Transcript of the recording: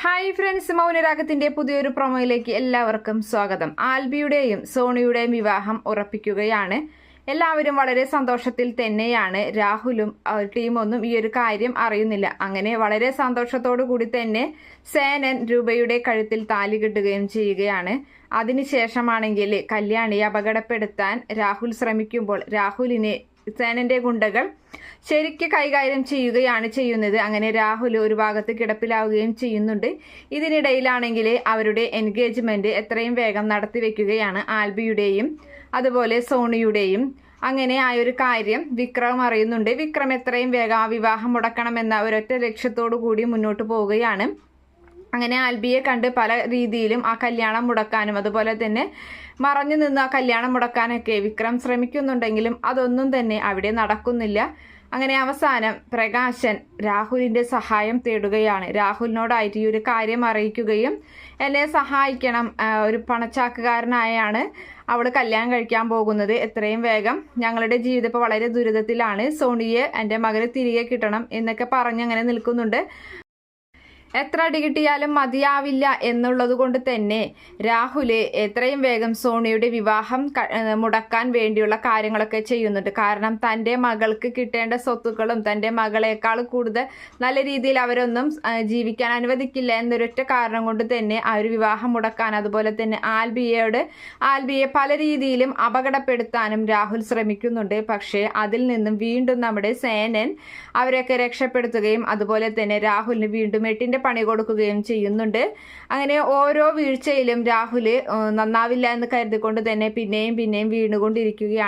Hi friends മൗനരാഗത്തിന്റെ പുതിയൊരു പ്രൊമോയിലേക്ക് എല്ലാവർക്കും സ്വാഗതം. ആൽബിയുടെയും സോണിയുടെയും വിവാഹം ഉറപ്പിക്കുകയാണ്. എല്ലാവരും വളരെ സന്തോഷത്തിൽ തന്നെയാണ്. രാഹുലും ടീമൊന്നും ഈ ഒരു കാര്യം അറിയുന്നില്ല. അങ്ങനെ വളരെ സന്തോഷത്തോടു കൂടി തന്നെ സേനൻ രൂപയുടെ കഴുത്തിൽ താലി കിട്ടുകയും ചെയ്യുകയാണ്. അതിനുശേഷമാണെങ്കിൽ കല്യാണിയെ അപകടപ്പെടുത്താൻ രാഹുൽ ശ്രമിക്കുമ്പോൾ രാഹുലിനെ സേനന്റെ ഗുണ്ടകൾ ശരിക്ക് കൈകാര്യം ചെയ്യുകയാണ് ചെയ്യുന്നത്. അങ്ങനെ രാഹുൽ ഒരു ഭാഗത്ത് കിടപ്പിലാവുകയും ചെയ്യുന്നുണ്ട്. ഇതിനിടയിലാണെങ്കിൽ അവരുടെ എൻഗേജ്മെന്റ് എത്രയും വേഗം നടത്തി വെക്കുകയാണ് ആൽബിയുടെയും അതുപോലെ സോണിയുടെയും. അങ്ങനെ ആ ഒരു കാര്യം വിക്രം അറിയുന്നുണ്ട്. വിക്രം എത്രയും വേഗം ആ വിവാഹം മുടക്കണമെന്ന ഒരൊറ്റ ലക്ഷ്യത്തോടു കൂടി മുന്നോട്ട് പോവുകയാണ്. അങ്ങനെ ആൽബിയെ കണ്ട് പല രീതിയിലും ആ കല്യാണം മുടക്കാനും അതുപോലെ തന്നെ മറഞ്ഞു നിന്ന് ആ കല്യാണം മുടക്കാനൊക്കെ വിക്രം ശ്രമിക്കുന്നുണ്ടെങ്കിലും അതൊന്നും തന്നെ അവിടെ നടക്കുന്നില്ല. അങ്ങനെ അവസാനം പ്രകാശൻ രാഹുലിന്റെ സഹായം തേടുകയാണ്. രാഹുലിനോടായിട്ട് ഈ ഒരു കാര്യം അറിയിക്കുകയും എന്നെ സഹായിക്കണം ഒരു പണച്ചാക്കുകാരനായാണ് അവൾ കല്യാണം കഴിക്കാൻ പോകുന്നത്. എത്രയും വേഗം ഞങ്ങളുടെ ജീവിതം ഇപ്പോൾ വളരെ ദുരിതത്തിലാണ്. സോണിയെ എന്റെ മകനെ തിരികെ കിട്ടണം എന്നൊക്കെ പറഞ്ഞ് അങ്ങനെ നിൽക്കുന്നുണ്ട്. എത്ര അടി കിട്ടിയാലും മതിയാവില്ല എന്നുള്ളത് കൊണ്ട് തന്നെ രാഹുൽ എത്രയും വേഗം സോണിയുടെ വിവാഹം മുടക്കാൻ വേണ്ടിയുള്ള കാര്യങ്ങളൊക്കെ ചെയ്യുന്നുണ്ട്. കാരണം തന്റെ മകൾക്ക് കിട്ടേണ്ട സ്വത്തുക്കളും തന്റെ മകളെക്കാൾ കൂടുതൽ നല്ല രീതിയിൽ അവരൊന്നും ജീവിക്കാൻ അനുവദിക്കില്ല എന്നൊരൊറ്റ കാരണം കൊണ്ട് തന്നെ ആ ഒരു വിവാഹം മുടക്കാൻ അതുപോലെ തന്നെ ആൽബിയയോട് ആൽബിയെ പല രീതിയിലും അപകടപ്പെടുത്താനും രാഹുൽ ശ്രമിക്കുന്നുണ്ട്. പക്ഷേ അതിൽ നിന്നും വീണ്ടും നമ്മുടെ സേനൻ അവരെയൊക്കെ രക്ഷപ്പെടുത്തുകയും അതുപോലെ തന്നെ രാഹുലിന് വീണ്ടും എട്ടിന്റെ പണി കൊടുക്കുകയും ചെയ്യുന്നുണ്ട്. അങ്ങനെ ഓരോ വീഴ്ചയിലും രാഹുൽ നന്നാവില്ല എന്ന് കരുതിക്കൊണ്ട് തന്നെ പിന്നെയും പിന്നെയും വീണുകൊണ്ടിരിക്കുകയാണ്.